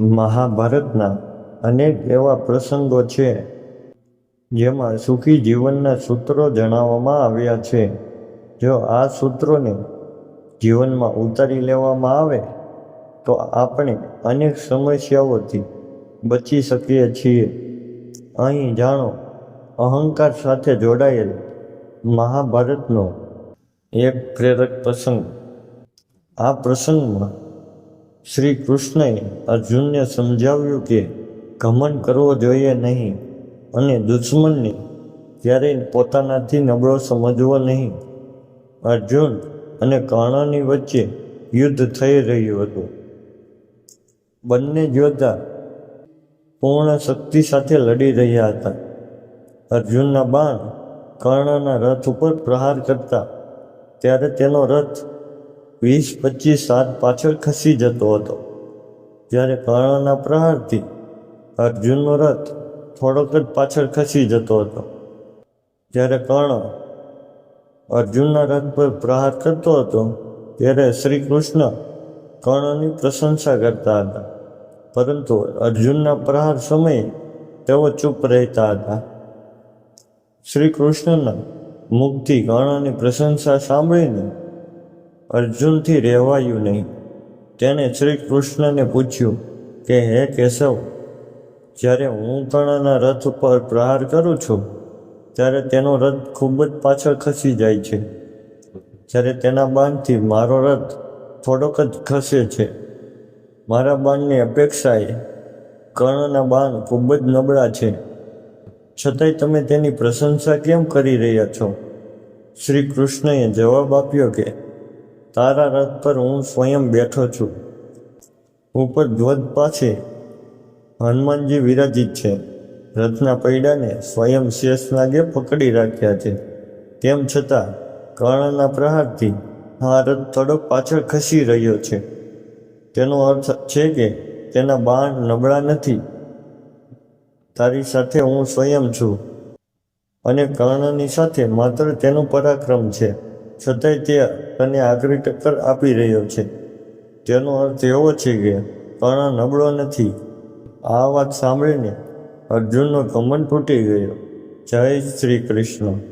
મહાભારતના અનેક એવા પ્રસંગો છે, જેમાં સુખી જીવનના સૂત્રો જણાવવામાં આવ્યા છે. જો આ સૂત્રોને જીવનમાં ઉતારી લેવામાં આવે, તો આપણે અનેક સમસ્યાઓથી બચી શકીએ છીએ. અહીં જાણો, અહંકાર સાથે જોડાયેલ મહાભારતનો એક પ્રેરક પ્રસંગ. આ પ્રસંગમાં શ્રી કૃષ્ણએ અર્જુનને સમજાવ્યું કે ઘમંડ કરવો જોઈએ નહીં અને દુશ્મનને ક્યારેય પોતાનાથી નબળો સમજવો નહીં. અર્જુન અને કર્ણની વચ્ચે યુદ્ધ થઈ રહ્યું હતું. બંને યોદ્ધા પૂર્ણ શક્તિ સાથે લડી રહ્યા હતા. અર્જુનના બાણ કર્ણના રથ ઉપર પ્રહાર કરતા, ત્યારે તેનો રથ વીસ પચીસ સાત પાછળ ખસી જતો હતો. જ્યારે કર્ણના પ્રહારથી અર્જુનનો રથ થોડોક જ પાછળ ખસી જતો હતો. જ્યારે કર્ણ અર્જુનના રથ પર પ્રહાર કરતો હતો, ત્યારે શ્રી કૃષ્ણ કર્ણની પ્રશંસા કરતા હતા. પરંતુ અર્જુનના પ્રહાર સમયે તેઓ ચૂપ રહેતા હતા. શ્રી કૃષ્ણના મુખથી કર્ણની પ્રશંસા સાંભળીને અર્જુનથી રહેવાયું નહીં. તેણે શ્રી કૃષ્ણને પૂછ્યું કે, હે કેશવ, જ્યારે હું કર્ણના રથ ઉપર પ્રહાર કરું છું, ત્યારે તેનો રથ ખૂબ જ પાછળ ખસી જાય છે. જ્યારે તેના બાણથી મારો રથ થોડોક જ ખસે છે. મારા બાણની અપેક્ષાએ કર્ણના બાણ ખૂબ જ નબળા છે. છતાંય તમે તેની પ્રશંસા કેમ કરી રહ્યા છો? શ્રી કૃષ્ણએ જવાબ આપ્યો કે તારા રથ પર હું સ્વયં બેઠો છું. ઉપર ધ્વજ પાસે હનુમાનજી વિરાજિત છે. રથના પૈડાને સ્વયં શેષનાગે પકડી રાખ્યા છે. તેમ છતાં કર્ણના પ્રહારથી આ રથ થોડોક પાછળ ખસી રહ્યો છે. તેનો અર્થ છે કે તેના બાણ નબળા નથી. તારી સાથે હું સ્વયં છું અને કર્ણની સાથે માત્ર તેનું પરાક્રમ છે. છતાંય તે તને આગવી ટક્કર આપી રહ્યો છે. તેનો અર્થ એવો છે કે કર્ણ નબળો નથી. આ વાત સાંભળીને અર્જુનનો ઘમંડ તૂટી ગયો. જય શ્રી કૃષ્ણ.